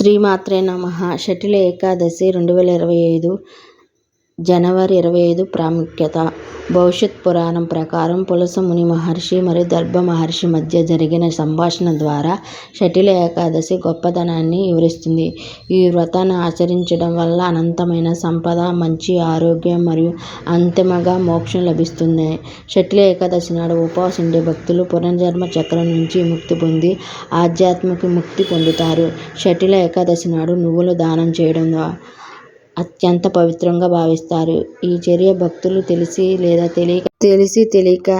శ్రీమాత్రే నమ. షటిల ఏకాదశి రెండు వేల ఇరవై ఐదు. జనవరి ఇరవై ఐదు ప్రాముఖ్యత. భవిష్యత్ పురాణం ప్రకారం పులస ముని మహర్షి మరియు దర్భ మహర్షి మధ్య జరిగిన సంభాషణ ద్వారా షటిల ఏకాదశి గొప్పతనాన్ని వివరిస్తుంది. ఈ వ్రతాన్ని ఆచరించడం వల్ల అనంతమైన సంపద మంచి ఆరోగ్యం మరియు అంతిమగా మోక్షం లభిస్తుంది. షటిల ఏకాదశి నాడు ఉపవాస ఉండే భక్తులు పునర్జన్మ చక్రం నుంచి ముక్తి పొంది ఆధ్యాత్మిక ముక్తి పొందుతారు. షటిల ఏకాదశి నాడు నువ్వులు దానం చేయడం అత్యంత పవిత్రంగా భావిస్తారు. ఈ చర్య భక్తులు తెలిసి లేదా తెలియక తెలిసి తెలియక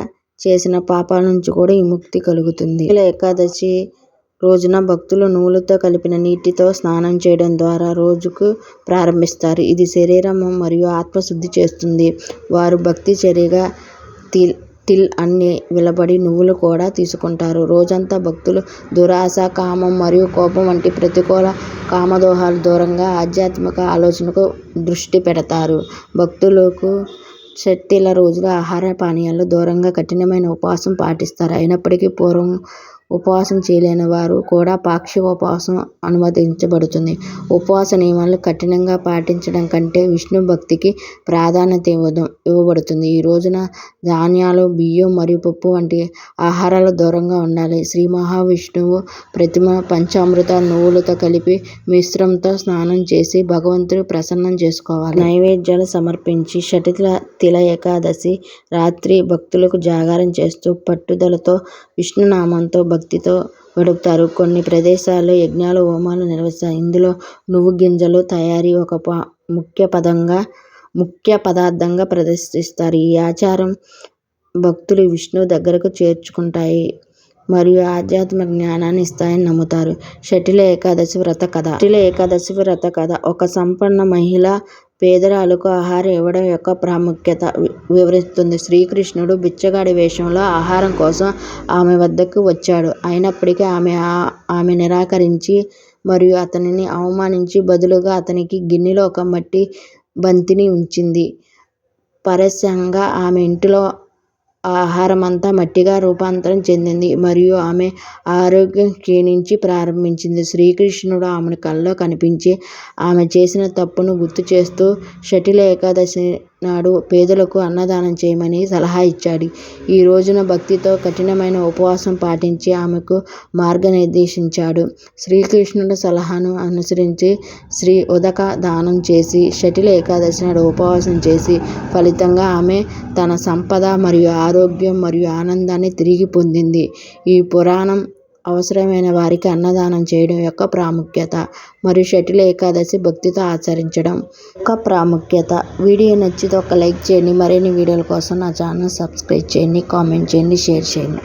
చేసిన పాపాల నుంచి కూడా విముక్తి కలుగుతుంది. ఏకాదశి రోజున భక్తులు నువ్వులతో కలిపిన నీటితో స్నానం చేయడం ద్వారా రోజుకు ప్రారంభిస్తారు. ఇది శరీరం మరియు ఆత్మశుద్ధి చేస్తుంది. వారు భక్తి చర్యగా తిల్ టిల్ అన్ని విలబడి నువ్వులు కూడా తీసుకుంటారు. రోజంతా భక్తులు దురాశ కామం మరియు కోపం వంటి ప్రతికూల కామదోహాలు దూరంగా ఆధ్యాత్మిక ఆలోచనకు దృష్టి పెడతారు. భక్తులకు షట్టిల రోజుల ఆహార పానీయాలు దూరంగా కఠినమైన ఉపవాసం పాటిస్తారు. అయినప్పటికీ పూర్వం ఉపవాసం చేయలేని వారు కూడా పాక్షిక ఉపవాసం అనుమతించబడుతుంది. ఉపవాస నియమాలు కఠినంగా పాటించడం కంటే విష్ణు భక్తికి ప్రాధాన్యత ఇవ్వడం ఇవ్వబడుతుంది. ఈ రోజున ధాన్యాలు బియ్యం మరియు పప్పు వంటి ఆహారాలు దూరంగా ఉండాలి. శ్రీ మహావిష్ణువు ప్రతిమ పంచామృత నువ్వులతో కలిపి మిశ్రమంతో స్నానం చేసి భగవంతుడు ప్రసన్నం చేసుకోవాలి. నైవేద్యాలు సమర్పించి షటిల తిల ఏకాదశి రాత్రి భక్తులకు జాగారం చేస్తూ పట్టుదలతో విష్ణునామంతో భక్తితో గడుపుతారు కొన్ని ప్రదేశాల్లో యజ్ఞాలు హోమాలు నిర్వహిస్తారు. ఇందులో నువ్వు గింజలు తయారీ ఒక ముఖ్య పదంగా ముఖ్య పదార్థంగా ప్రదర్శిస్తారు. ఈ ఆచారం భక్తులు విష్ణువు దగ్గరకు చేర్చుకుంటాయి మరియు ఆధ్యాత్మిక జ్ఞానాన్ని ఇస్తాయని నమ్ముతారు. షటిల ఏకాదశి వ్రత కథ. షటిల ఏకాదశి వ్రత కథ. ఒక సంపన్న మహిళ పేదరాలకు ఆహారం ఇవ్వడం యొక్క ప్రాముఖ్యత వివరిస్తుంది. శ్రీకృష్ణుడు బిచ్చగాడి వేషంలో ఆహారం కోసం ఆమె వద్దకు వచ్చాడు. అయినప్పటికీ ఆమె ఆమె నిరాకరించి మరియు అతనిని అవమానించి బదులుగా అతనికి గిన్నెలో ఒక మట్టి బంతిని ఉంచింది. పరస్యంగా ఆమె ఇంటిలో ఆహారం అంతా మట్టిగా రూపాంతరం చెందింది. మరియు ఆమె ఆరోగ్యం క్షీణించి ప్రారంభించింది. శ్రీకృష్ణుడు ఆమెను కల్లో కనిపించి ఆమె చేసిన తప్పును గుర్తు చేస్తూ షటిల్ ఏకాదశి నాడు పేదలకు అన్నదానం చేయమని సలహా ఇచ్చాడు. ఈ రోజున భక్తితో కఠినమైన ఉపవాసం పాటించి ఆమెకు మార్గనిర్దేశించాడు. శ్రీకృష్ణుడి సలహాను అనుసరించి శ్రీ ఉదక దానం చేసి షటిల ఏకాదశి నాడు ఉపవాసం చేసి ఫలితంగా ఆమె తన సంపద మరియు ఆరోగ్యం మరియు ఆనందాన్ని తిరిగి పొందింది. ఈ పురాణం అవసరమైన వారికి అన్నదానం చేయడం యొక్క ప్రాముఖ్యత మరియు షటిల్ ఏకాదశి భక్తితో ఆచరించడం యొక్క ప్రాముఖ్యత. వీడియో నచ్చితే ఒక లైక్ చేయండి. మరిన్ని వీడియోల కోసం నా ఛానల్ సబ్స్క్రైబ్ చేయండి కామెంట్ చేయండి షేర్ చేయండి.